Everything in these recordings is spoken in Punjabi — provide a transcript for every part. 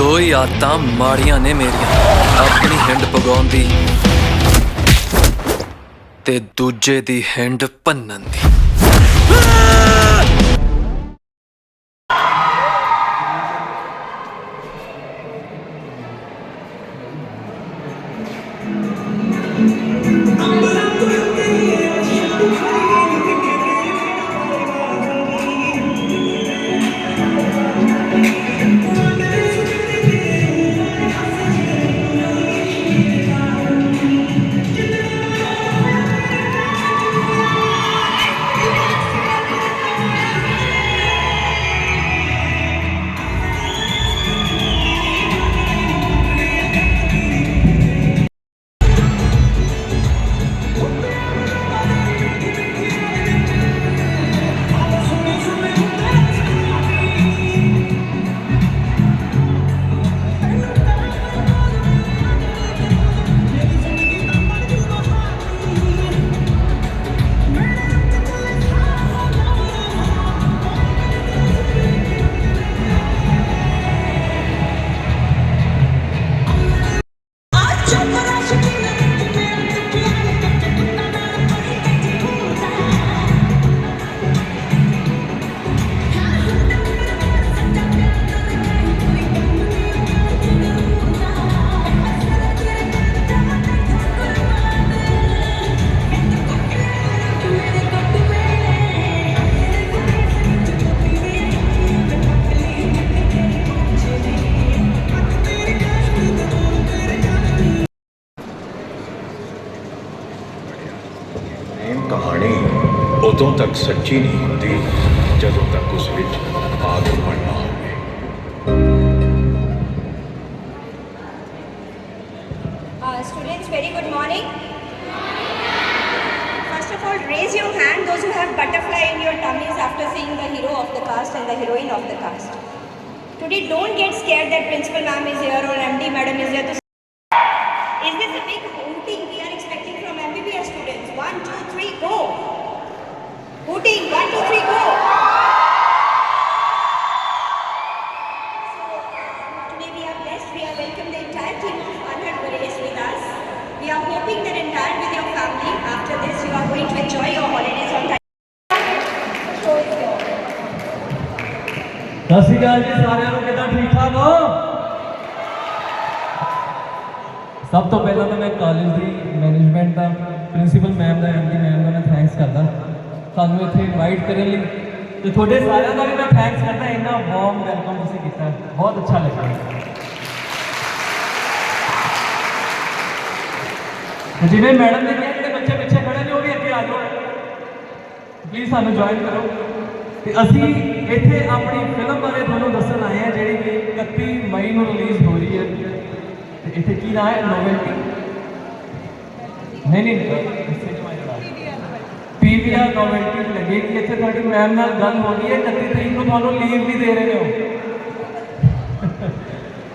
ਦੋ ਹੀ ਆਦਤਾਂ ਮਾੜੀਆਂ ਨੇ ਮੇਰੀਆਂ। ਆਪਣੀ ਹਿੰਡ ਪਗਾਉਣ ਦੀ ਤੇ ਦੂਜੇ ਦੀ ਹਿੰਡ ਭੰਨਣ ਦੀ। ਉਦੋਂ ਤੱਕ ਸੱਚੀ ਨਹੀਂ ਹੁੰਦੀ ਜਦੋਂ ਤੱਕ ਉਸ ਵਿੱਚ ਆਗ ਬਣਨਾ ਹੋਵੇ Uh, students, very good morning. First of all, raise your hand those who have butterfly in your tummies after seeing the hero of the cast and the heroine of the cast. Today, don't get scared that principal ma'am is here or MD madam is here to. Hooting, one, two, three, go. So, uh, today we are blessed. We are welcome the entire team of Unheard Warriors with us. We are hoping that entire with your family. After this, you are going to enjoy your holidays on time. So, if you're- ਸਤਿ ਸ਼੍ਰੀ ਅਕਾਲ ਜੀ ਸਾਰਿਆਂ ਨੂੰ ਕਿਦਾਂ ਠੀਕ ਠਾਕ ਹੋ ਸਭ ਤੋਂ ਪਹਿਲਾਂ ਤਾਂ ਮੈਂ ਕਾਲਜ ਦੀ ਮੈਨੇਜਮੈਂਟ ਦਾ ਪ੍ਰਿੰਸੀਪਲ ਮੈਮ ਦਾ ਐਮਡੀ ਮੈਮ ਦਾ ਮੈਂ ਥੈਂਕਸ ਕਰਦਾ ਸਾਨੂੰ ਇੱਥੇ ਇਨਵਾਈਟ ਕਰਨ ਲਈ। ਤੇ ਤੁਹਾਡੇ ਸਾਰਿਆਂ ਦਾ ਵੀ ਮੈਂ ਥੈਂਕਸ ਕਰਦਾ, ਇੰਨਾ ਵਾਰਮ ਵੈਲਕਮ ਤੁਸੀਂ ਕੀਤਾ। ਬਹੁਤ ਅੱਛਾ ਲੱਗਾ ਜਿਵੇਂ ਮੈਡਮ ਨੇ ਕਿਹਾ ਜਿਹੜੇ ਬੱਚੇ ਪਿੱਛੇ ਖੜੇ ਨੇ, ਉਹ ਵੀ ਅੱਗੇ ਆ ਜਾਓ। ਪਲੀਜ਼ ਸਾਨੂੰ ਜੁਆਇਨ ਕਰੋ। ਤੇ ਅਸੀਂ ਇੱਥੇ ਆਪਣੀ ਫਿਲਮ ਬਾਰੇ ਤੁਹਾਨੂੰ ਦੱਸਣ ਆਏ ਹਾਂ, ਜਿਹੜੀ ਕਿ 31 ਮਈ ਨੂੰ ਰਿਲੀਜ਼ ਹੋ ਰਹੀ ਹੈ। ਤੇ ਇੱਥੇ ਕੀ ਨਾਮ ਹੈ? ਨੋਵੈਲਟੀ ਨਹੀਂ ਨਹੀਂ। ਪੀਵੀਆਰ ਨੋਵੈਲਟੀ ਲੱਗੇਗੀ ਇੱਥੇ ਤੁਹਾਡੀ ਮੈਮ ਨਾਲ ਗੱਲ ਹੋ ਰਹੀ ਹੈ 31 ਤਰੀਕ ਨੂੰ ਤੁਹਾਨੂੰ ਲੀਵ ਵੀ ਦੇ ਰਹੇ ਹੋ।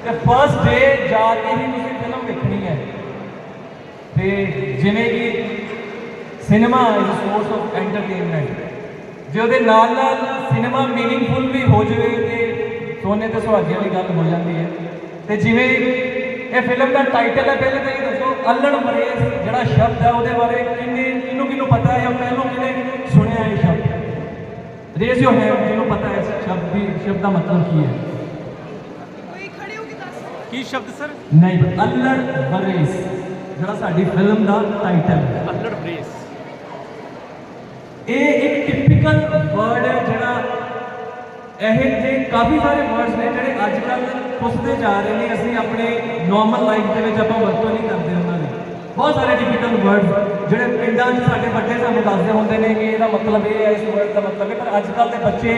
ਤੇ ਫਰਸਟ ਡੇ ਜਾ ਕੇ ਹੀ ਤੁਸੀਂ ਫਿਲਮ ਦੇਖਣੀ ਹੈ। ਤੇ ਜਿਵੇਂ ਕਿ cinema is source of entertainment ਜੇ ਉਹਦੇ ਨਾਲ ਨਾਲ ਸਿਨੇਮਾ ਮੀਨਿੰਗਫੁਲ ਵੀ ਹੋ ਜਾਵੇ ਤੇ ਸੋਨੇ ਤੇ ਸੁਹਾਗੇ ਦੀ ਗੱਲ ਹੋ ਜਾਂਦੀ ਹੈ। ਤੇ ਜਿਵੇਂ ਇਹ ਫਿਲਮ ਦਾ ਟਾਈਟਲ ਹੈ, ਪਹਿਲੇ ਤਾਂ ਇਹ ਦੱਸੋ, ਅਲੜ ਮਰੇਸ ਜਿਹੜਾ ਸ਼ਬਦ ਹੈ ਉਹਦੇ ਬਾਰੇ ਕਿੰਨੇ ਕਿਹਨੂੰ ਕਿਹਨੂੰ ਪਤਾ ਹੈ ਜਾਂ ਪਹਿਲੋਂ ਕਿਹਨੇ ਸੁਣਿਆ ਇਹ ਸ਼ਬਦ? ਰੇਜ਼ ਯੋਰ ਹੈਂਡ ਜਿਹਨੂੰ ਪਤਾ ਹੈ ਇਸ ਸ਼ਬਦ ਦੀ ਸ਼ਬਦ ਦਾ ਮਤਲਬ ਕੀ ਹੈ? ਕੀ ਸ਼ਬਦ ਸਰ? ਨਹੀਂ ਅਲੜ ਮਰੇਸ ਜਿਹੜਾ ਸਾਡੀ ਫਿਲਮ ਦਾ ਟਾਈਟਲ ਹੈ। ਅਲੜ ਬ੍ਰੇਸ ਇਹ ਇੱਕ ਟਿਪੀਕਲ ਵਰਡ ਹੈ ਜਿਹੜਾ ਇਹ ਜੇ ਕਾਫੀ ਸਾਰੇ ਵਰਡਸ ਨੇ ਜਿਹੜੇ ਅੱਜ ਕੱਲ੍ਹ ਪੁੱਛਦੇ ਜਾ ਰਹੇ ਨੇ। ਅਸੀਂ ਆਪਣੇ ਨਾਰਮਲ ਲਾਈਫ ਦੇ ਵਿੱਚ ਆਪਾਂ ਵਰਤੋਂ ਨਹੀਂ ਕਰਦੇ। ਬਹੁਤ ਸਾਰੇ ਟਿਪੀਕਲ ਵਰਡਸ ਜਿਹੜੇ ਪਿੰਡਾਂ 'ਚ ਸਾਡੇ ਵੱਡੇ ਸਾਨੂੰ ਦੱਸਦੇ ਹੁੰਦੇ ਨੇ ਕਿ ਇਹਦਾ ਮਤਲਬ ਇਹ ਹੈ, ਇਸ ਵਰਡ ਦਾ ਮਤਲਬ ਹੈ। ਪਰ ਅੱਜ ਕੱਲ੍ਹ ਦੇ ਬੱਚੇ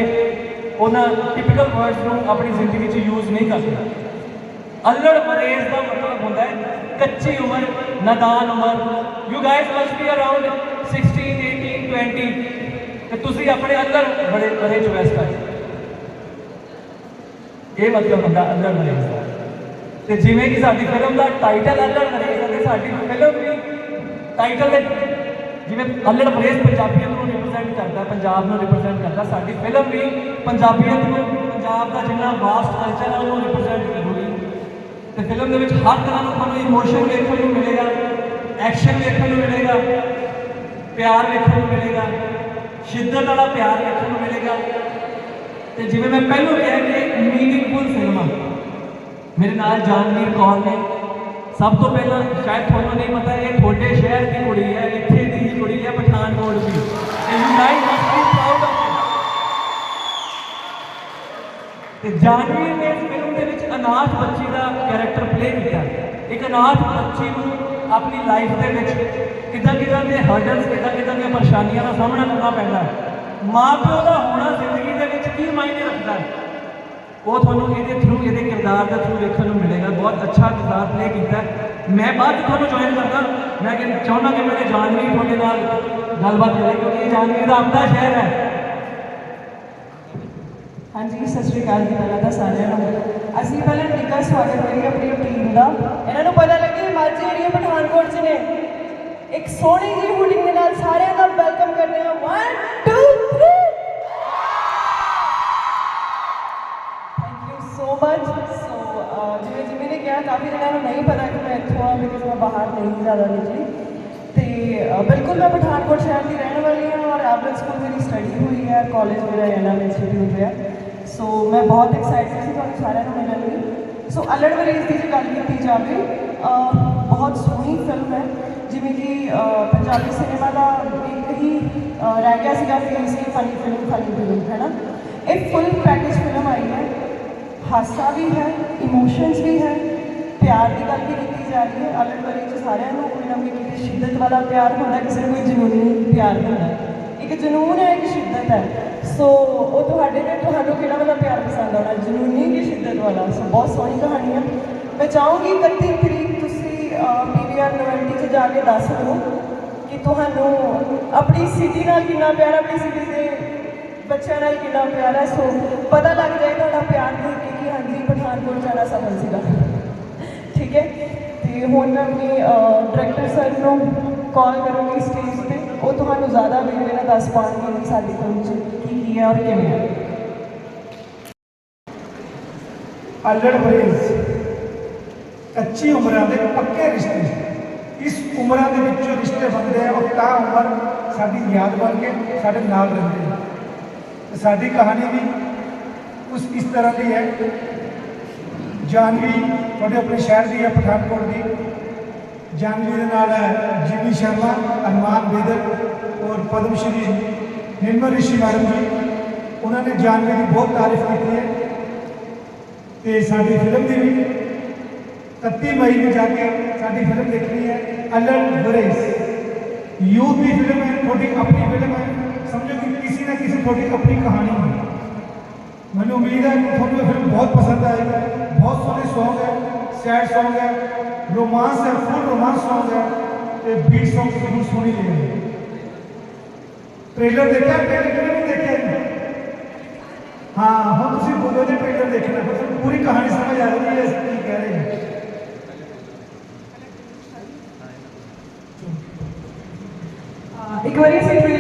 ਉਹਨਾਂ ਟਿਪੀਕਲ ਵਰਡਸ ਨੂੰ ਆਪਣੀ ਜ਼ਿੰਦਗੀ 'ਚ ਯੂਜ਼ ਨਹੀਂ ਕਰਦੇ। ਅਲੜ ਮਰੇਜ਼ ਦਾ ਮਤਲਬ ਹੁੰਦਾ ਹੈ, ਕੱਚੀ ਉਮਰ, ਨਾਦਾਨ ਉਮਰ। You guys must be around 16 18 20 ਤੇ ਤੁਸੀਂ ਆਪਣੇ ਅੰਦਰ ਬੜੇ ਬੜੇ ਚ ਕਰ ਇਹ ਮਤਲਬ ਹੁੰਦਾ ਅਲੜ ਮਰੇਜ਼ ਦਾ। ਤੇ ਜਿਵੇਂ ਕਿ ਸਾਡੀ ਫਿਲਮ ਦਾ ਟਾਈਟਲ ਅਲੜ ਮਰੇਜ਼ ਸਾਡੀ ਫਿਲਮ ਵੀ ਟਾਈਟਲ ਦੇ ਜਿਵੇਂ ਅਲੜ ਮਰੇਜ਼ ਪੰਜਾਬੀਅਤ ਨੂੰ ਰਿਪਰੈਜ਼ੈਂਟ ਕਰਦਾ, ਪੰਜਾਬ ਨੂੰ ਰਿਪਰੈਜ਼ੈਂਟ ਕਰਦਾ, ਸਾਡੀ ਫਿਲਮ ਵੀ ਪੰਜਾਬੀਅਤ ਨੂੰ, ਪੰਜਾਬ ਦਾ ਜਿੰਨਾ ਵਾਸਟ ਕਲਚਰ ਹੈ ਉਹਨੂੰ ਰਿਪਰੈਜ਼ੈਂਟ ਕਰੂਗੀ। ਤੇ ਫਿਲਮ ਦੇ ਵਿੱਚ ਹਰ ਤਰ੍ਹਾਂ ਦਾ ਤੁਹਾਨੂੰ ਇਮੋਸ਼ਨ ਦੇਖਣ ਨੂੰ ਮਿਲੇਗਾ ਐਕਸ਼ਨ ਦੇਖਣ ਨੂੰ ਮਿਲੇਗਾ, ਪਿਆਰ ਵੇਖਣ ਨੂੰ ਮਿਲੇਗਾ, ਸ਼ਿੱਦਤ ਵਾਲਾ ਪਿਆਰ ਵੇਖਣ ਨੂੰ ਮਿਲੇਗਾ। ਤੇ ਜਿਵੇਂ ਮੈਂ ਪਹਿਲਾਂ ਕਿਹਾ ਕਿ ਮੀਨਿੰਗਫੁਲ ਫਿਲਮਾਂ ਮੇਰੇ ਨਾਲ ਜਾਨਵੀਰ ਕੌਰ ਨੇ ਸਭ ਤੋਂ ਪਹਿਲਾਂ ਸ਼ਾਇਦ ਤੁਹਾਨੂੰ ਨਹੀਂ ਪਤਾ, ਇਹ ਤੁਹਾਡੇ ਸ਼ਹਿਰ ਦੀ ਕੁੜੀ ਹੈ, ਇੱਥੇ ਦੀ ਹੀ ਕੁੜੀ ਹੈ, ਪਠਾਨਕੋਟ ਦੀ। And you guys proud of ਤੇ ਜਾਨਵੀਰ ਨੇ ਇਸ ਫਿਲਮ ਦੇ ਵਿੱਚ ਅਨਾਥ ਬੱਚੀ ਦਾ ਕੈਰੈਕਟਰ ਪਲੇ ਕੀਤਾ। ਇੱਕ ਅਨਾਥ ਬੱਚੀ ਨੂੰ ਆਪਣੀ ਲਾਈਫ ਦੇ ਵਿੱਚ ਕਿੱਦਾਂ ਕਿੱਦਾਂ ਦੇ ਹਰਡਲਸ ਕਿੱਦਾਂ ਕਿੱਦਾਂ ਦੀਆਂ ਪਰੇਸ਼ਾਨੀਆਂ ਦਾ ਸਾਹਮਣਾ ਕਰਨਾ ਪੈਂਦਾ ਹੈ। ਮਾਂ ਪਿਓ ਦਾ ਹੋਣਾ ਜ਼ਿੰਦਗੀ ਦੇ ਵਿੱਚ ਕੀ ਮਾਇਨੇ ਰੱਖਦਾ ਹੈ? ਉਹ ਤੁਹਾਨੂੰ ਇਹਦੇ ਥਰੂ ਇਹਦੇ ਕਿਰਦਾਰ ਦੇ ਥਰੂ ਵੇਖਣ ਨੂੰ ਮਿਲੇਗਾ। ਬਹੁਤ ਅੱਛਾ ਕਿਰਦਾਰ ਪਲੇ ਕੀਤਾ। ਮੈਂ ਬਾਅਦ ਤੁਹਾਨੂੰ ਜੁਆਇਨ ਕਰਦਾ। ਮੈਂ ਕਿ ਚਾਹੁੰਦਾ ਕਿ ਮੇਰੇ ਜਾਨਵੀ ਤੁਹਾਡੇ ਨਾਲ ਗੱਲਬਾਤ ਕਰੇ, ਕਿਉਂਕਿ ਇਹ ਜਾਨਵੀ ਦਾ ਆਪਣਾ ਸ਼ਹਿਰ ਹੈ। ਹਾਂਜੀ, ਸਤਿ ਸ਼੍ਰੀ ਅਕਾਲ ਜੀ, ਪਹਿਲਾਂ ਤਾਂ ਸਾਰਿਆਂ ਨੂੰ। ਅਸੀਂ ਪਹਿਲਾਂ ਨਿੱਘਾ ਸਵਾਗਤ ਕਰੀਏ ਆਪਣੀ ਟੀਮ ਦਾ। ਇਹਨਾਂ ਨੂੰ ਪਤਾ ਲੱਗੇ ਮਾਝੇ ਏਰੀਆ ਪਠਾਨਕੋਟ 'ਚ ਨੇ, ਇੱਕ ਸੋਹਣੀ ਜਿਹੀ ਹੁਡਿੰਗ ਦੇ ਨਾਲ ਸਾਰਿਆਂ ਦਾ ਵੈਲਕਮ ਕਰਦੇ ਹਾਂ। 1 2 3 ਯੂ ਸੋ ਮਚ ਸੋ ਜਿਵੇਂ ਜਿਵੇਂ ਨੇ ਕਿਹਾ ਕਾਫੀ ਜਣਿਆਂ ਨੂੰ ਨਹੀਂ ਪਤਾ ਕਿ ਮੈਂ ਇੱਥੋਂ ਆ ਬਿਕਾਜ਼ ਮੈਂ ਬਾਹਰ ਨਹੀਂ ਜ਼ਿਆਦਾ ਨਿਕਲੀ ਤੇ ਅਹ, ਬਿਲਕੁਲ ਮੈਂ ਪਠਾਨਕੋਟ ਸ਼ਹਿਰ ਦੀ ਰਹਿਣ ਵਾਲੀ ਹਾਂ ਔਰ ਐਵਰੇਜ ਸਕੂਲ ਮੇਰੀ ਸਟੱਡੀ ਹੋਈ ਹੈ ਕਾਲਜ ਮੇਰਾ ਐਨਐਮ ਇੰਸਟੀਟਿਊਟ ਹੈ ਸੋ ਮੈਂ ਬਹੁਤ ਐਕਸਾਈਟਡ ਸੀ ਤੁਹਾਨੂੰ ਸਾਰਿਆਂ ਨੂੰ ਮਿਲਣ ਲਈ ਸੋ ਅਲੜ ਵਰੇਜ਼ ਦੀ ਜੇ ਗੱਲ ਕੀਤੀ ਜਾਵੇ ਅਹ, ਬਹੁਤ ਸੋਹਣੀ ਫਿਲਮ ਹੈ ਜਿਵੇਂ ਕਿ ਅਹ, ਪੰਜਾਬੀ ਸਿਨੇਮਾ ਦਾ ਇੱਕ ਹੀ ਅਹ, ਰਹਿ ਗਿਆ ਸੀਗਾ ਕਿ ਸੀ ਫਨੀ ਫਿਲਮ ਫਨੀ ਫਿਲਮ ਹੈ ਨਾ ਇਹ ਫੁੱਲ ਪੈਕੇਜ ਫਿਲਮ ਆਈ ਹੈ ਹਾਸਾ ਵੀ ਹੈ ਇਮੋਸ਼ਨਸ ਵੀ ਹੈ ਪਿਆਰ ਦੀ ਗੱਲ ਵੀ ਕੀਤੀ ਜਾ ਰਹੀ ਹੈ। ਅਲੱਗ ਵਾਲੀ ਚ ਸਾਰਿਆਂ ਨੂੰ ਕੋਈ ਨਾ ਕੋਈ ਸ਼ਿੱਦਤ ਵਾਲਾ ਪਿਆਰ ਹੁੰਦਾ ਕਿਸੇ ਨੂੰ ਕੋਈ ਜਨੂਨੀ ਪਿਆਰ ਹੁੰਦਾ ਇੱਕ ਜਨੂਨ ਹੈ ਇੱਕ ਸ਼ਿੱਦਤ ਹੈ। ਸੋ ਉਹ ਤੁਹਾਡੇ ਤੇ ਤੁਹਾਨੂੰ ਕਿਹੜਾ ਵਾਲਾ ਪਿਆਰ ਪਸੰਦ ਆਉਣਾ? ਜਨੂਨੀ ਕਿ ਸ਼ਿੱਦਤ ਵਾਲਾ? ਸੋ ਬਹੁਤ ਸੋਹਣੀ ਕਹਾਣੀ ਹੈ ਮੈਂ ਚਾਹੂੰਗੀ 31 ਤਰੀਕ ਤੁਸੀਂ ਪੀਵੀਆਰ 90 ਚ ਜਾ ਕੇ ਦੱਸ ਦਿਓ ਕਿ ਤੁਹਾਨੂੰ ਆਪਣੀ ਸਿਟੀ ਨਾਲ ਕਿੰਨਾ ਪਿਆਰ ਹੈ, ਆਪਣੀ ਸਿਟੀ ਦੇ ਬੱਚਿਆਂ ਨਾਲ ਕਿੰਨਾ ਪਿਆਰ ਹੈ। ਸੋ ਪਤਾ ਲੱਗ ਜਾਏ ਤੁਹਾਡਾ ਪਿਆਰ ਦੇਖ ਕੇ ਹਾਂਜੀ ਪਠਾਨਕੋਟ ਜਾਣਾ ਸਫਲ ਸੀਗਾ। ਠੀਕ ਹੈ? ਤੇ ਹੁਣ ਮੈਂ ਆਪਣੇ ਡਾਇਰੈਕਟਰ ਸਰ ਨੂੰ ਕਾਲ ਕਰੂੰਗੀ ਸਟੇਜ ਤੇ। ਉਹ ਤੁਹਾਨੂੰ ਜ਼ਿਆਦਾ ਵੇਲੇ ਨਾਲ ਦੱਸ ਪਾਉਣਗੇ ਸਾਡੀ ਫਿਲਮ 'ਚ ਕੀ ਕੀ ਹੈ ਔਰ ਕਿਵੇਂ ਹੈ। ਅਲੜ ਬਰੇਜ਼ ਕੱਚੀ ਉਮਰਾਂ ਦੇ ਪੱਕੇ ਰਿਸ਼ਤੇ। ਇਸ ਉਮਰਾਂ ਦੇ ਵਿੱਚੋਂ ਰਿਸ਼ਤੇ ਬਣਦੇ ਆ, ਉਹ ਤਾਂ ਉਮਰ ਸਾਡੀ ਯਾਦ ਬਣ ਕੇ ਸਾਡੇ ਨਾਲ ਰਹਿੰਦੇ ਆ। ਸਾਡੀ ਕਹਾਣੀ ਵੀ ਉਸ ਇਸ ਤਰ੍ਹਾਂ ਦੀ ਹੈ ਜਾਨਵੀ ਤੁਹਾਡੇ ਆਪਣੇ ਸ਼ਹਿਰ ਦੀ ਹੈ ਪਠਾਨਕੋਟ ਦੀ ਜਾਨਵੀ ਦੇ ਨਾਲ ਹੈ ਜਿਮੀ ਸ਼ਰਮਾ ਅਰਮਾਨ ਬੇਦਰ ਔਰ ਪਦਮ ਸ਼੍ਰੀ ਨਿਰਮਲ ਰਿਸ਼ੀ ਮੈਡਮ ਜੀ ਉਹਨਾਂ ਨੇ ਜਾਨਵੀ ਦੀ ਬਹੁਤ ਤਾਰੀਫ ਕੀਤੀ ਹੈ ਤੇ ਸਾਡੀ ਫਿਲਮ ਦੀ ਵੀ 31 ਮਈ ਨੂੰ ਜਾ ਕੇ ਸਾਡੀ ਫਿਲਮ ਦੇਖਣੀ ਹੈ ਅਲਨ ਬਰੇਸ ਯੂਥ ਦੀ ਫਿਲਮ ਹੈ ਤੁਹਾਡੀ ਆਪਣੀ ਫਿਲਮ ਹੈ ਸਮਝੋ ਕਿ ਕਿਸੇ ਨਾ ਕਿਸੇ ਤੁਹਾਡੀ ਆਪਣੀ ਕਹਾਣੀ ਹੈ मैंने उम्मीद है कि थोड़ी फ़िल्म बहुत पसंद आएगी। बहुत सोने सॉन्ग है सैड सॉन्ग है रोमांस है फुल रोमांस सॉन्ग है। ये बीट सॉन्ग ज़रूर सुनी गए ट्रेलर देखा ट्रेलर के नहीं देखे हाँ? हम तुम बोलो जी ट्रेलर देखना मतलब पूरी कहानी समझ आ रही है ऐसे कह रहे हैं। एक बार फिर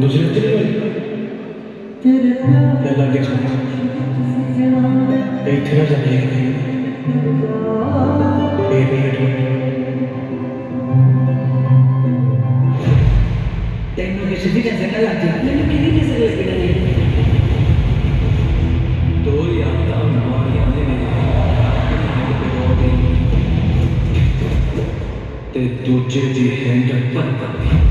ਦੂਸਰੇ ਤੇਰੇ ਮੈਂ ਲੱਗ ਗਿਆ ਇੱਥੇ ਨਾ ਜਾਂਦੇ ਇਹ ਵੀ Tengo que subir a sacar la tía. Yo no quería que se lo esperara. ਦੋ ਯਾਦਾਂ ਮਾੜੀਆਂ ਨੇ ਮੇਰੀਆਂ ਤੇ ਦੂਜੇ ਦੀ ਹੈਂਡਲ ਪਰ ਤੇਰੇ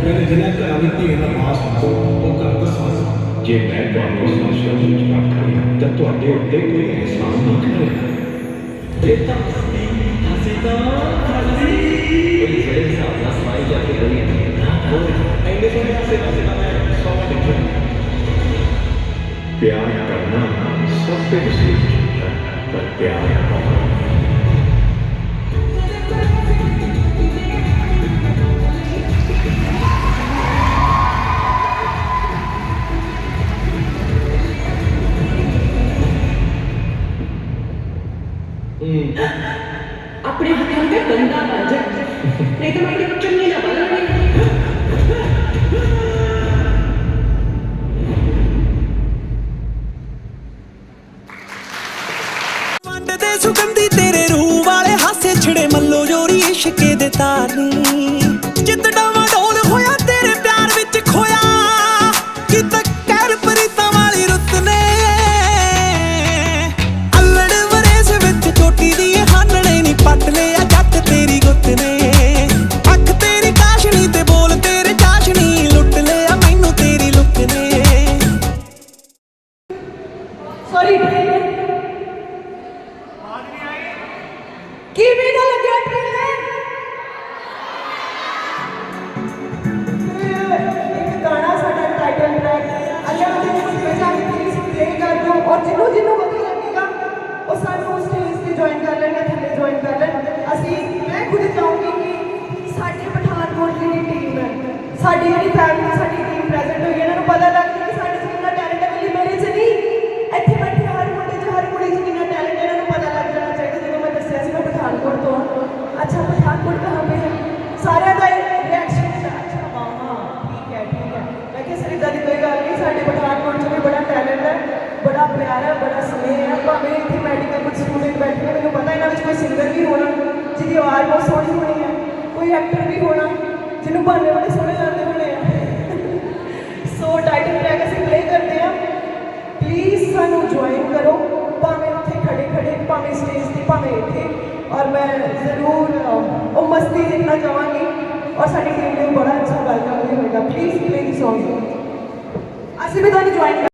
मैंने जिन्हें घरों में धीए का मास होना वो घर दसा ਜੇ ਮੈਂ ਤੁਹਾਨੂੰ ਸੰਸ਼ਯ ਵਿੱਚ ਰੱਖ ਲਿਆ ਤਾਂ ਤੁਹਾਡੇ ਉੱਤੇ ਕੋਈ ਅਹਿਸਾਨ ਨਾ ਕਰੇਗਾ ਇਹ ਤਾਂ ਹਸੀ ਤਾਂ ਹਸੀ ਕੋਈ ਜਿਹੜੇ ਹਿਸਾਬ ਨਾਲ ਸਮਾਈ ਜਾ ਕੇ ਗਲੀਆਂ ਨੇ ਐਂਦੇ ਸੋਹਣੇ ਹਸੇ ਹਸੇ ਨਾ ਮੈਂ ਸੌ ਦੇਖਿਆ ਪਿਆਰ ਕਰਨਾ ਸਭ ਤੋਂ ਨਸੀਬ ਹੁੰਦਾ ਹੈ ਪਰ ਪਿਆਰ ਕਰਨਾ ਸਾਡੀ ਜਿਹੜੀ ਫੈਮਿਲੀ ਸਾਡੀ ਟੀਮ ਪ੍ਰੈਜ਼ੈਂਟ ਹੋਈ ਹੈ, ਇਹਨਾਂ ਨੂੰ ਪਤਾ ਲੱਗ ਗਿਆ ਕਿ ਸਾਡੇ 'ਚ ਕਿੰਨਾ ਟੈਲੈਂਟ ਹੈ ਇਕੱਲੀ ਮੇਰੇ 'ਚ ਨਹੀਂ, ਇੱਥੇ ਬੈਠੇ ਹਰ ਮੁੰਡੇ 'ਚ, ਹਰ ਕੁੜੀ 'ਚ ਕਿੰਨਾ ਟੈਲੈਂਟ ਹੈ, ਇਹਨਾਂ ਨੂੰ ਪਤਾ ਲੱਗ ਜਾਣਾ ਚਾਹੀਦਾ ਜਦੋਂ ਮੈਂ ਦੱਸਿਆ ਸੀ ਮੈਂ ਪਠਾਨਕੋਟ ਤੋਂ। ਹਾਂ। ਅੱਛਾ, ਪਠਾਨਕੋਟ ਕਹਾਂ ਪੇ ਹੈ ਸਾਰਿਆਂ ਦਾ ਰਿਐਕਸ਼ਨ ਹੁੰਦਾ, ਅੱਛਾ ਹਾਂ ਹਾਂ ਠੀਕ ਹੈ ਠੀਕ ਹੈ। ਮੈਂ ਕਿਹਾ, ਸਰ ਇੱਦਾਂ ਦੀ ਕੋਈ ਗੱਲ ਨਹੀਂ, ਸਾਡੇ ਪਠਾਨਕੋਟ 'ਚ ਵੀ ਬੜਾ ਟੈਲੈਂਟ ਹੈ, ਬੜਾ ਪਿਆਰ ਹੈ ਬੜਾ ਸਨੇਹ ਹੈ। ਭਾਵੇਂ ਇੱਥੇ ਮੈਡੀਕਲ ਕੁਝ ਸਟੂਡੈਂਟ ਬੈਠੇ ਨੇ, ਮੈਨੂੰ ਪਤਾ ਇਹਨਾਂ ਵਿੱਚ ਕੋਈ ਸਿੰਗਰ ਵੀ ਹੋਣਾ, ਜਿਹਦੀ ਆਵਾਜ਼ ਬਹੁਤ ਸੋਹਣੀ ਹੋਣੀ ਹੈ, ਕੋਈ ਐਕਟਰ ਵੀ ਹੋਣਾ, ਜਿਹਨੂੰ ਬਾਣੇ ਵਾਲੇ ਸੋਹਣੇ ਜੁਆਇਨ ਕਰੋ ਭਾਵੇਂ ਉੱਥੇ ਖੜੇ ਖੜੇ ਭਾਵੇਂ ਸਟੇਜ ਤੇ ਭਾਵੇਂ ਇੱਥੇ ਔਰ ਮੈਂ ਜ਼ਰੂਰ ਅਹ, ਉਹ ਮਸਤੀ ਦੇਖਣਾ ਚਾਹਾਂਗੀ ਔਰ ਸਾਡੀ ਟੀਮ ਨੇ ਬੜਾ ਅੱਛਾ ਵੈਲਕਮ ਵੀ ਹੋਏਗਾ ਪਲੀਜ਼ ਪਲੇ ਦੀ ਸੌਂਗ ਅਸੀਂ ਵੀ ਤੁਹਾਨੂੰ join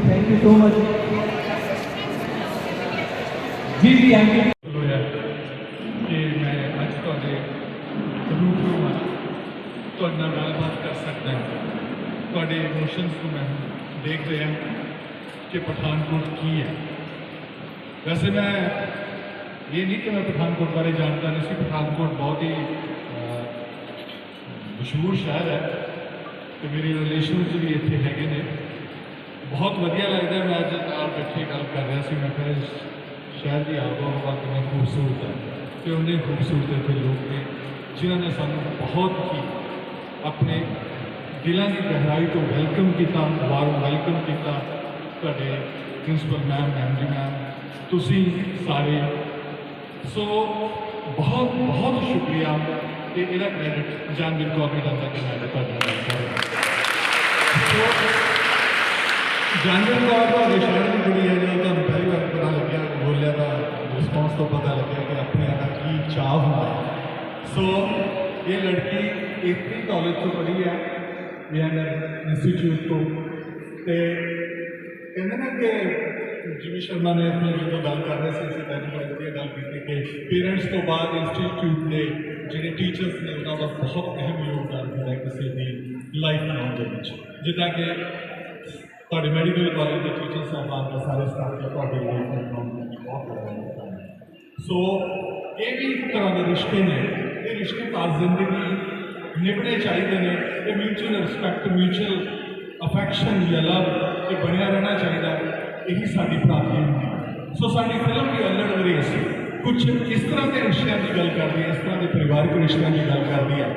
thank you so much ਜੀ ਜੀ ਐਂਕੀ ਹੋਇਆ ਕਿ ਮੈਂ ਅੱਜ ਤੁਹਾਡੇ ਰੂਬਰੂ ਹਾਂ ਤੁਹਾਡੇ ਨਾਲ ਗੱਲਬਾਤ ਕਰ ਸਕਦਾ ਹਾਂ ਤੁਹਾਡੇ ਇਮੋਸ਼ਨਸ ਨੂੰ ਮੈਂ ਦੇਖ ਰਿਹਾ ਕਿ ਪਠਾਨਕੋਟ ਕੀ ਹੈ ਵੈਸੇ ਮੈਂ ਇਹ ਨਹੀਂ ਕਿ ਮੈਂ ਪਠਾਨਕੋਟ ਬਾਰੇ ਜਾਣਦਾ ਨਹੀਂ ਸੀ ਪਠਾਨਕੋਟ ਬਹੁਤ ਹੀ ਅਹ, ਮਸ਼ਹੂਰ ਸ਼ਹਿਰ ਹੈ ਤੇ ਮੇਰੇ ਰਿਲੇਸ਼ਨਸ ਵੀ ਇੱਥੇ ਹੈਗੇ ਨੇ ਬਹੁਤ ਵਧੀਆ ਲੱਗਦਾ ਮੈਂ ਅੱਜ ਨਾਲ ਬੈਠੇ ਗੱਲ ਕਰ ਰਿਹਾ ਸੀ। ਮੈਂ ਕਿਹਾ ਸ਼ਹਿਰ ਦੀ ਆਬੋ ਹਵਾ ਕਿੰਨੀ ਖੂਬਸੂਰਤ ਹੈ ਤੇ ਉਹਨੇ ਖੂਬਸੂਰਤ ਇੱਥੇ ਲੋਕ ਨੇ, ਜਿਨ੍ਹਾਂ ਨੇ ਸਾਨੂੰ ਬਹੁਤ ਹੀ ਆਪਣੇ ਦਿਲਾਂ ਦੀ ਗਹਿਰਾਈ ਤੋਂ ਵੈਲਕਮ ਕੀਤਾ ਵਾਰਮ ਵੈਲਕਮ ਕੀਤਾ। ਤੁਹਾਡੇ principal ma'am ma'am ji ma'am ਤੁਸੀਂ ਸਾਰੇ। ਸੋ ਬਹੁਤ ਬਹੁਤ ਸ਼ੁਕਰੀਆ ਤੇ ਇਹਦਾ ਕ੍ਰੈਡਿਟ ਜਾਨਵੀਰ ਕੌਰ ਨੂੰ ਜਾਂਦਾ ਕਿ ਮੈਂ ਤੁਹਾਡੇ। ਨਾਲ ਗੱਲ ਜਾਣਨ ਕੌਰ ਤੁਹਾਡੇ ਸ਼ਹਿਰ ਦੀ ਕੁੜੀ ਹੈ ਜਦੋਂ ਤੁਹਾਨੂੰ ਪਹਿਲੀ ਵਾਰ ਪਤਾ ਲੱਗਿਆ ਬੋਲਿਆ ਤਾਂ ਰਿਸਪੌਂਸ ਤੋਂ ਪਤਾ ਲੱਗਿਆ ਕਿ ਆਪਣੇ ਦਾ ਕੀ ਚਾਹ ਹੁੰਦਾ ਹੈ ਸੋ ਇਹ ਲੜਕੀ ਏਪੀ ਕਾਲਜ ਤੋਂ ਪੜ੍ਹੀ ਹੈ ਵਿਹਾਰ ਇੰਸਟੀਚਿਊਟ ਤੋਂ ਤੇ ਕਹਿੰਦੇ ਨਾ ਕਿ ਜਿਵੇਂ ਸ਼ਰਮਾ ਨੇ ਆਪਣੀ ਜਦੋਂ ਗੱਲ ਕਰ ਰਹੇ ਸੀ ਅਸੀਂ ਪਹਿਲੀ ਵਾਰ ਵਧੀਆ ਗੱਲ ਕੀਤੀ ਕਿ ਪੇਰੈਂਟਸ ਤੋਂ ਬਾਅਦ ਇੰਸਟੀਚਿਊਟ ਦੇ ਜਿਹੜੇ ਟੀਚਰਸ ਨੇ ਉਹਨਾਂ ਦਾ ਬਹੁਤ ਅਹਿਮ ਯੋਗਦਾਨ ਹੁੰਦਾ ਹੈ ਕਿਸੇ ਦੀ ਲਾਈਫ ਬਣਾਉਣ ਦੇ ਵਿੱਚ ਜਿੱਦਾਂ ਕਿ ਤੁਹਾਡੇ ਮੈਡੀਕਲ ਕਾਲਜ ਦੇ ਟੀਚਰ ਸਾਹਿਬਾਨ ਦਾ ਸਾਰੇ ਸਟਾਫ ਦਾ ਤੁਹਾਡੀ ਲਾਈਫ ਨੂੰ ਬਣਾਉਣ ਦੇ ਵਿੱਚ ਬਹੁਤ ਬੜਾ ਯੋਗਦਾਨ ਹੈ ਸੋ ਇਹ ਵੀ ਇੱਕ ਤਰ੍ਹਾਂ ਦੇ ਰਿਸ਼ਤੇ ਨੇ ਇਹ ਰਿਸ਼ਤੇ ਤਾਂ ਜ਼ਿੰਦਗੀ ਨਿਭਣੇ ਚਾਹੀਦੇ ਨੇ ਇਹ ਮਿਊਚੁਅਲ ਰਿਸਪੈਕਟ ਮਿਊਚੁਅਲ ਅਫੈਕਸ਼ਨ ਜਾਂ ਲਵ ਇਹ ਬਣਿਆ ਰਹਿਣਾ ਚਾਹੀਦਾ ਹੈ। ਇਹੀ ਸਾਡੀ ਪ੍ਰਾਪਤੀ ਹੁੰਦੀ ਹੈ ਸੋ ਸਾਡੀ ਫਿਲਮ ਵੀ ਅਲੜ ਅੰਗਰੇਜ਼ ਕੁਝ ਇਸ ਤਰ੍ਹਾਂ ਦੇ ਰਿਸ਼ਤਿਆਂ ਦੀ ਗੱਲ ਕਰਦੀ ਹੈ ਇਸ ਤਰ੍ਹਾਂ ਦੇ ਪਰਿਵਾਰਕ ਰਿਸ਼ਤਿਆਂ ਦੀ ਗੱਲ ਕਰਦੀ ਹੈ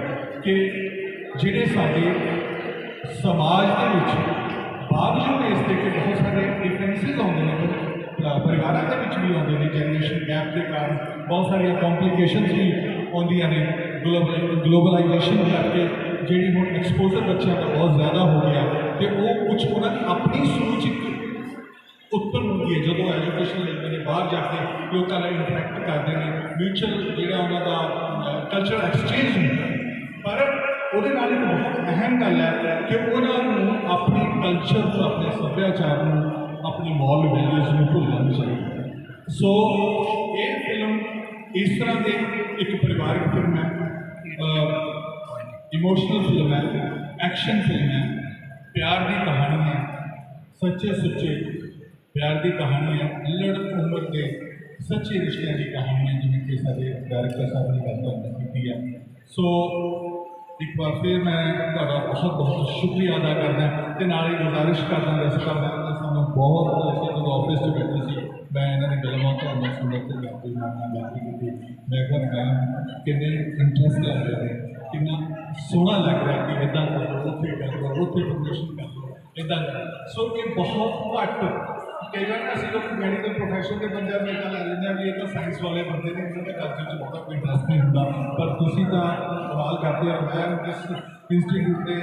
ਕਿ ਜਿਹੜੇ ਸਾਡੇ ਸਮਾਜ ਦੇ ਵਿੱਚ ਬਾਵਜੂਦ ਇਸ ਦੇ ਕਿ ਬਹੁਤ ਸਾਰੇ ਡਿਫਰੈਂਸਿਸ ਆਉਂਦੇ ਨੇ ਪਰਿਵਾਰਾਂ ਦੇ ਵਿੱਚ ਵੀ ਆਉਂਦੇ ਨੇ ਜਨਰੇਸ਼ਨ ਗੈਪ ਦੇ ਕਾਰਨ ਬਹੁਤ ਸਾਰੀਆਂ ਕੰਪਲਿਕੇਸ਼ਨਸ ਵੀ ਆਉਂਦੀਆਂ ਨੇ ਗਲੋਬਲ ਗਲੋਬਲਾਈਜੇਸ਼ਨ ਕਰਕੇ, ਜਿਹੜੀ ਹੁਣ ਐਕਸਪੋਜ਼ਰ ਬੱਚਿਆਂ ਦਾ ਬਹੁਤ ਜ਼ਿਆਦਾ ਹੋ ਗਿਆ ਤੇ ਉਹ ਕੁਝ ਉਹਨਾਂ ਦੀ ਆਪਣੀ ਸੋਚ ਇੱਕ ਉੱਤਪਨ ਹੁੰਦੀ ਹੈ। ਜਦੋਂ ਐਜੂਕੇਸ਼ਨ ਲੈਂਦੇ ਨੇ, ਬਾਹਰ ਜਾ ਕੇ ਲੋਕਾਂ ਨਾਲ ਇੰਟਰੈਕਟ ਕਰਦੇ ਨੇ ਮਿਊਚੁਅਲ ਜਿਹੜਾ ਉਹਨਾਂ ਦਾ ਕਲਚਰ ਐਕਸਚੇਂਜ ਹੁੰਦਾ ਪਰ ਉਹਦੇ ਨਾਲ ਇੱਕ ਬਹੁਤ ਅਹਿਮ ਗੱਲ ਹੈ ਕਿ ਉਹਨਾਂ ਨੂੰ ਆਪਣੀ ਕਲਚਰ ਨੂੰ ਆਪਣੇ ਸੱਭਿਆਚਾਰ ਨੂੰ, ਆਪਣੀ ਮੌਲ ਵੈਲਿਊਜ਼ ਨੂੰ ਭੁੱਲਣਾ ਨਹੀਂ ਚਾਹੀਦਾ। ਸੋ ਇਹ ਫਿਲਮ ਇਸ ਤਰ੍ਹਾਂ ਦੇ ਇੱਕ ਪਰਿਵਾਰਕ ਫਿਲਮ ਹੈ। ਇਮੋਸ਼ਨਲ ਫਿਲਮ ਹੈ ਐਕਸ਼ਨ ਫਿਲਮ ਹੈ, ਪਿਆਰ ਦੀ ਕਹਾਣੀ ਹੈ, ਸੱਚੇ ਸੁੱਚੇ ਪਿਆਰ ਦੀ ਕਹਾਣੀ ਹੈ ਲੜ ਉਮਰ ਦੇ ਸੱਚੇ ਰਿਸ਼ਤਿਆਂ ਦੀ ਕਹਾਣੀ ਹੈ, ਜਿਵੇਂ ਕਿ ਸਾਡੇ ਡਾਇਰੈਕਟਰ ਸਾਹਿਬ ਨੇ ਗੱਲ ਤੁਹਾਨੂੰ ਕੀਤੀ ਹੈ। ਸੋ ਇੱਕ ਵਾਰ ਫਿਰ ਮੈਂ ਤੁਹਾਡਾ ਬਹੁਤ ਬਹੁਤ ਸ਼ੁਕਰੀਆ ਅਦਾ ਕਰਦਾ ਤੇ ਨਾਲ ਹੀ ਗੁਜ਼ਾਰਿਸ਼ ਕਰਦਾ ਵੈਸੇ ਤਾਂ ਮੈਂ ਤਾਂ ਸਾਨੂੰ ਬਹੁਤ ਅਸੀਂ ਜਦੋਂ ਆਫਿਸ 'ਚ ਬੈਠੇ ਸੀ ਮੈਂ ਇਹਨਾਂ ਦੀ ਗੱਲਾਂ ਤੁਹਾਨੂੰ ਸੁਣਦਾ ਤੇ ਮੈਂ ਕੋਈ ਨਾਲ ਨਾਲ ਗੱਲ ਕੀਤੀ ਮੈਂ ਕਿਹਾ ਮੈਂ ਕਿੰਨੇ ਇੰਟਰਸਟ ਲੱਗ ਰਿਹਾ ਹੈ ਕਿੰਨਾ ਸੋਹਣਾ ਲੱਗ ਰਿਹਾ ਕਿ ਇਦਾਂ ਕਰੋ ਉੱਥੇ ਕਰੋ ਉੱਥੇ ਪ੍ਰਮੋਸ਼ਨ ਕਰੋ ਇਦਾਂ ਸੋ ਇਹ ਬਹੁਤ ਘੱਟ ਕਈ ਵਾਰ ਨਾ ਅਸੀਂ ਲੋਕ ਮੈਡੀਕਲ ਪ੍ਰੋਫੈਸ਼ਨ ਦੇ ਬੰਦਿਆਂ ਨੂੰ ਇੱਦਾਂ ਲੱਗ ਜਾਂਦੇ ਆ ਵੀ ਇਹ ਤਾਂ ਸਾਇੰਸ ਵਾਲੇ ਬੰਦੇ ਨੇ ਇਹਨਾਂ ਦਾ ਕਲਚਰ 'ਚ ਬਹੁਤਾ ਕੋਈ ਇੰਟਰਸਟ ਨਹੀਂ ਹੁੰਦਾ ਪਰ ਤੁਸੀਂ ਤਾਂ ਕਮਾਲ ਕਰਦੇ ਹੋ ਮੈਂ ਇਸ ਇੰਸਟੀਟਿਊਟ ਦੇ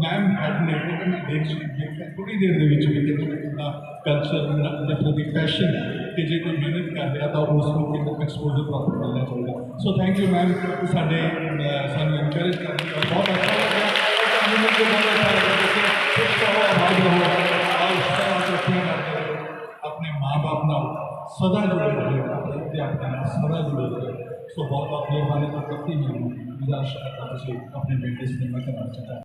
ਮੈਮ ਹੈਡ ਨੇ ਉਹ ਮੈਂ ਦੇਖ ਦੇਖਿਆ ਥੋੜੀ ਦੇਰ ਦੇ ਵਿੱਚ ਵੀ ਕਿਤੇ ਨਾ ਕਿੰਨਾ ਕਲਚਰ ਦੇ ਪ੍ਰਤੀ ਪੈਸ਼ਨ ਕਿ ਜੇ ਕੋਈ ਮਿਹਨਤ ਕਰ ਰਿਹਾ ਤਾਂ ਉਸ ਨੂੰ ਕਿੰਨਾ ਐਕਸਪੋਜ਼ਰ ਪ੍ਰਾਪਤ ਕਰਨਾ ਚਾਹੀਦਾ ਸੋ ਥੈਂਕ ਯੂ ਮੈਮ ਸਾਡੇ ਅਹ, ਸਾਨੂੰ ਇਨਕਰੇਜ ਕਰਨ ਦਾ ਬਹੁਤ ਅੱਛਾ ਲੱਗਾ ਤੁਹਾਨੂੰ ਮਿਲ ਕੇ ਬਹੁਤ ਅੱਛਾ ਲੱਗਾ ਤੁਸੀਂ ਖੁਸ਼ ਰਹੋ ਆਬਾਦ ਮਾਂ-ਬਾਪ ਨਾਲ ਸਦਾ ਜੁੜੇ ਰਹੋ ਆਪਣੇ ਅਧਿਆਪਕਾਂ ਨਾਲ ਸਦਾ ਜੁੜੇ ਰਹੋ ਸੋ ਬਹੁਤ ਬਹੁਤ ਮਿਹਰਬਾਨੀ ਤੁਹਾਡੀ ਮੈਨੂੰ ਗੁਜ਼ਾਰਿਸ਼ ਕਰਦਾ ਤੁਸੀਂ ਆਪਣੇ ਬੇਟੇ ਸਿਨੇਮਾ ਕਰਨਾ ਚਾਹਤਾ